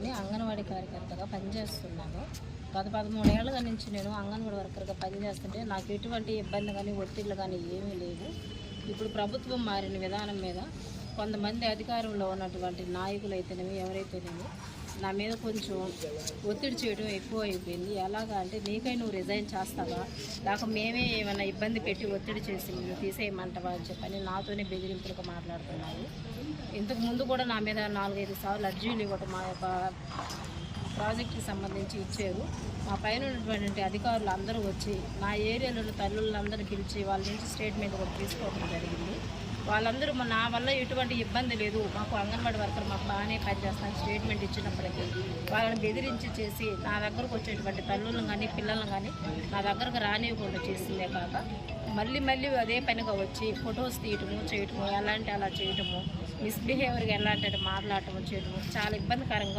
అని అంగన్వాడీ కార్యకర్తగా పనిచేస్తున్నాను. గత పదమూడేళ్ళ నుంచి నేను అంగన్వాడీ వర్కర్గా పనిచేస్తుంటే నాకు ఎటువంటి ఇబ్బంది కానీ ఒత్తిళ్ళు కానీ ఏమీ లేవు ఇప్పుడు ప్రభుత్వం మారిన విధానం మీద కొంతమంది అధికారంలో ఉన్నటువంటి నాయకులు అయితేనేమి ఎవరైతేనేమి నా మీద కొంచెం ఒత్తిడి చేయడం ఎక్కువ అయిపోయింది ఎలాగా అంటే నీకై నువ్వు రిజైన్ చేస్తావా? నాకు మేమే ఏమైనా ఇబ్బంది పెట్టి ఒత్తిడి చేసి నువ్వు తీసేయమంటావా అని చెప్పని నాతోనే బెదిరింపులకు మాట్లాడుతున్నారు. ఇంతకు ముందు కూడా నా మీద నాలుగైదు సార్లు అర్జీలు ఇవ్వటం మా యొక్క ప్రాజెక్టుకి సంబంధించి ఇచ్చారు. మా పైన ఉన్నటువంటి అధికారులు అందరూ వచ్చి నా ఏరియాలో తల్లులందరూ పిలిచి వాళ్ళ నుంచి స్టేట్మెంట్ కూడా తీసుకోవడం జరిగింది. వాళ్ళందరూ మా- నా వల్ల ఎటువంటి ఇబ్బంది లేదు. మాకు అంగన్వాడీ వర్కర్ మాకు బాగానే పనిచేస్తాను స్టేట్మెంట్ ఇచ్చినప్పటికీ వాళ్ళని బెదిరించి చేసి నా దగ్గరకు వచ్చేటువంటి తల్లులను కానీ పిల్లలను కానీ నా దగ్గరకు రానివ్వకుండా చేసిందే కాక మళ్ళీ మళ్ళీ అదే పనిగా వచ్చి ఫొటోస్ తీయటము చేయటము ఎలాంటి అలా చేయటము మిస్బిహేవియర్గా ఎలాంటి మాట్లాడటము చేయటము చాలా ఇబ్బందికరంగా